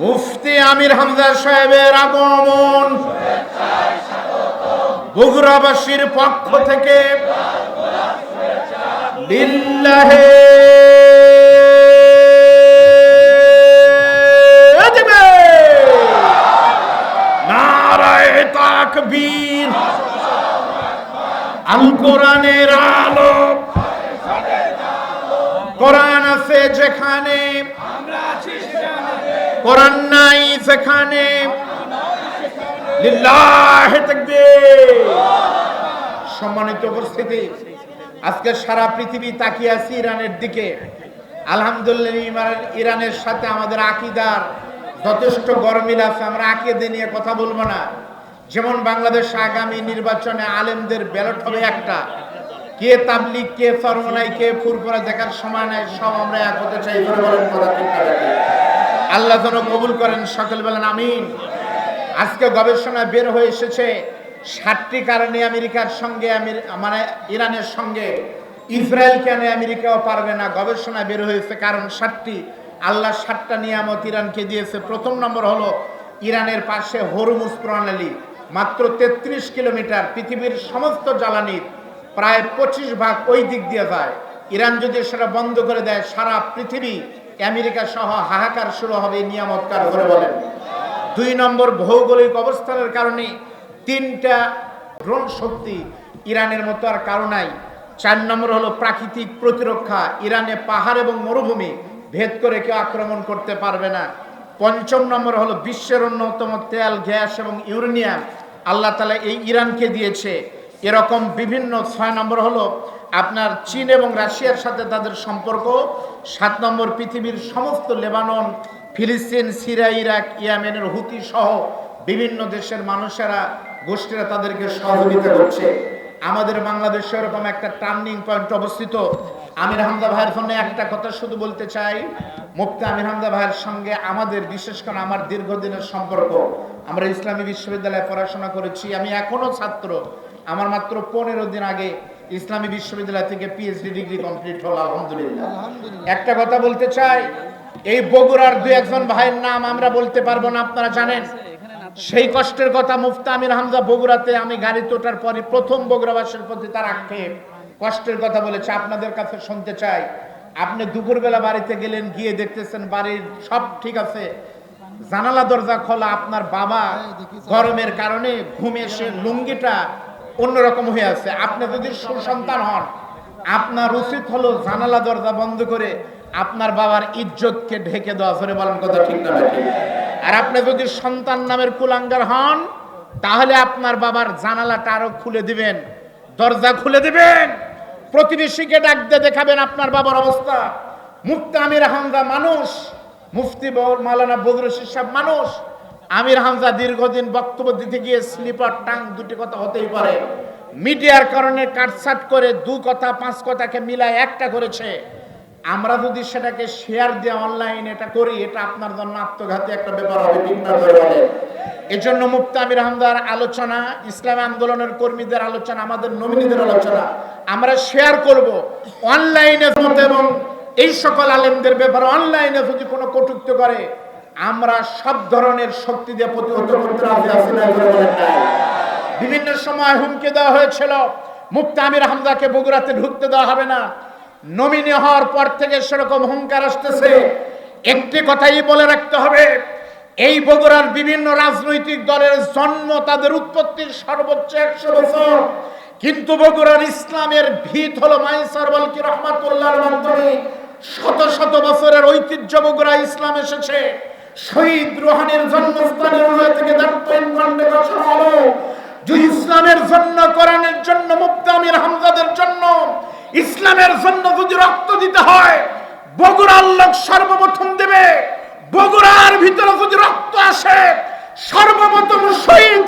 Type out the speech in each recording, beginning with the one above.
মুফতি আমির হামজা সাহেবের আগমন। বগুড়াবাসীর পক্ষ থেকে লিল্লাহে আছে যেখানে কোরআন নাই তাকবীর। সম্মানিত উপস্থিতি, আজকে সারা পৃথিবী তাকিয়ে আছে ইরানের দিকে। আলহামদুলিল্লাহ ইরানের সাথে আমাদের আকিদার যথেষ্ট গরমিল আছে। আমরা আকিদে নিয়ে কথা বলব না। যেমন বাংলাদেশ আগামী নির্বাচনে আলেমদের ব্যালট হবে একটা। কে তাবলিগ, কে ফরমলাই কে ফুরফুরা দেখার সময় নাই, সব আমরা এক হতে চাই? আল্লাহ যেন কবুল করেন সকল বলেন আমিন। আজকে গবেষণা বের হয়ে এসেছে সাতটি কারণে আমেরিকার সঙ্গে মানে ইরানের সঙ্গে। ইসরায়েল কেন আমেরিকাও পারবে না? গবেষণা বের হয়েছে কারণ সাতটি। আল্লাহ সাতটা নিয়ামত ইরানকে দিয়েছে। প্রথম নম্বর হলো ইরানের পাশে হরমুজ প্রণালী, মাত্র তেত্রিশ কিলোমিটার, পৃথিবীর সমস্ত জ্বালানির প্রায় পঁচিশ ভাগ ওই দিক দিয়ে যায়। ইরান যদি সেটা বন্ধ করে দেয়, সারা পৃথিবী আমেরিকা সহ হাহাকার শুরু হবে এই নিয়ামত কার করে বলেন। দুই নম্বর ভৌগোলিক অবস্থানের কারণে তিনটা ড্রোন শক্তি ইরানের মতো আর কারও নাই। চার নম্বর হলো প্রাকৃতিক প্রতিরক্ষা। ইরানে পাহাড় এবং মরুভূমি ভেদ করে কেউ আক্রমণ করতে পারবে না। পঞ্চম নম্বর হলো বিশ্বের অন্যতম তেল, গ্যাস এবং ইউরেনিয়াম। আল্লাহ তালা এই ইরানকে দিয়েছে। এরকম বিভিন্ন ছয় নম্বর হলো আপনার চীন এবং রাশিয়ার সাথে তাদের সম্পর্ক। সাত নম্বর পৃথিবীর সমস্ত লেবানন, ফিলিস্তিন, সিরিয়া, ইরাক, ইয়ামেনের হুতি সহ বিভিন্ন দেশের মানুষেরা গোষ্ঠীরা তাদেরকে সহযোগিতা করছে। আমাদের বাংলাদেশে এরকম একটা টার্নিং পয়েন্ট অবস্থিত। আমির হামদা ভাইয়ের জন্য একটা কথা শুধু বলতে চাই। মুফতি আমির হামদা ভাইয়ের সঙ্গে আমাদের, বিশেষ করে আমার দীর্ঘদিনের সম্পর্ক। আমরা ইসলামী বিশ্ববিদ্যালয়ে পড়াশোনা করেছি। আমি এখনও ছাত্র। আমার মাত্র পনেরো দিন আগে ইসলামী বিশ্ববিদ্যালয় থেকে পিএইচডি ডিগ্রি কমপ্লিট হলো আলহামদুলিল্লাহ। একটা কথা বলতে চাই এই বগুড়ার দু একজন ভাইয়ের নাম আমরা বলতে পারব না আপনারা জানেন? সেই কষ্টের কথা মুফতা আমির হামজা বগুড়াতে আমি গাড়ি তোটার পরে প্রথম বগুড়াবাসীর প্রতি তার আক্ষেপ। কষ্টের কথা বলেছে আপনাদের কাছে শুনতে চাই। আপনি দুপুরবেলা বাড়িতে গেলেন গিয়ে দেখতেছেন বাড়ির সব ঠিক আছে। জানালা দরজা খোলা আপনার বাবা গরমের কারণে ঘুমে এসে লুঙ্গিটা অন্যরকম হয়ে আছে। আপনি যদি সুসন্তান হন, আপনার উচিত হলো জানালা দরজা বন্ধ করে আপনার বাবার ইজ্জতকে ঢেকে দেওয়া। ধরে বলেন কথা ঠিক না আর আপনি যদি সন্তান নামের কুলাঙ্গার হন, তাহলে আপনার বাবার জানালাটা আরও খুলে দিবেন, দরজা খুলে দিবেন। প্রতিবেশীকে ডাকতে দেখাবেন আপনার বাবার অবস্থা। মুফতি আমির হামজা মানুষ, মুফতি ব- মাওলানা বদরুল সাহেব মানুষ। আমির হামজা দীর্ঘদিন বক্তব্য দিতে গিয়ে স্লিপার টাং দুটি কথা হতেই পারে। মিডিয়ার কারণে কাটসাট করে দু কথা, পাঁচ কথাকে মিলায় একটা করেছে। আমরা যদি সেটাকে শেয়ার দিয়ে অনলাইন এটা করি, এটা আপনার জন্য আত্মঘাতী একটা ব্যাপার হবে এজন্য মুফতি আমির হামদার আলোচনা, ইসলামী আন্দোলনের কর্মীদের আলোচনা, আমাদের নমিনীদের আলোচনা, আমরা শেয়ার করব। অনলাইনে এবং এই সকল আলেমদের ব্যাপারে অনলাইনে যদি কোনো কটুক্তি করে আমরা সব ধরনের শক্তি দিয়ে প্রতিহত করতে রাজি আছি না। বিভিন্ন সময় হুমকি দেওয়া হয়েছিল, মুফতি আমির হামদাকে বগুড়াতে ঢুকতে দেওয়া হবে না। নমিনি হওয়ার পর থেকে সেরকম হুঙ্কার আসতেছে। একটি কথাই বলে রাখতে হবে, এই বগুড়ার বিভিন্ন রাজনৈতিক দলের জন্ম তাদের উৎপত্তির সর্বোচ্চ একশো বছর। কিন্তু বগুড়ার ইসলামের ভিত হলো মাইসার বলকি রহমাতুল্লাহর মাধ্যমে। শত শত বছরের ঐতিহ্য বগুড়া ইসলাম এসেছে। শহীদ রোহানের জন্মস্থানের উল্লেখ থেকে দাপ্তরিক খণ্ডে যে ইসলামের জন্য, কোরআনের জন্য মুক্তি আমির হামজাদের জন্য, ইসলামের জন্য যদি রক্ত দিতে হয়, বগুড়ার লোক সর্বপ্রথম দেবে। বগুড়ার ভিতরে যদি রক্ত আসে, সর্বপ্রথম শহীদ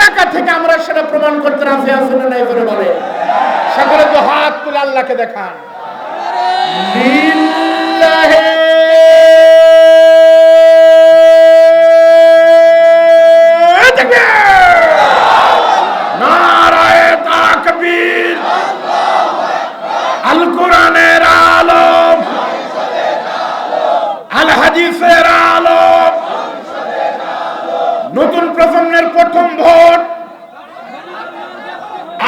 এলাকা থেকে আমরা সেটা প্রমাণ করতে রাজি আছি না নাই করে বলে। সকলে তো হাত তুলে আল্লাহকে দেখান। লিল্লাহে প্রথম ভোট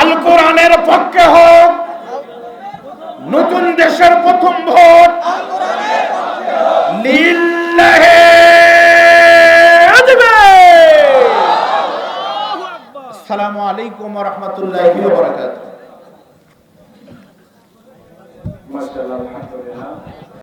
আল কোরআনের পক্ষে হোক, নতুন দেশের প্রথম ভোট লিল্লাহে আসসালামু আলাইকুম রাহমাতুল্লাহি আলহামদুলিল্লাহ।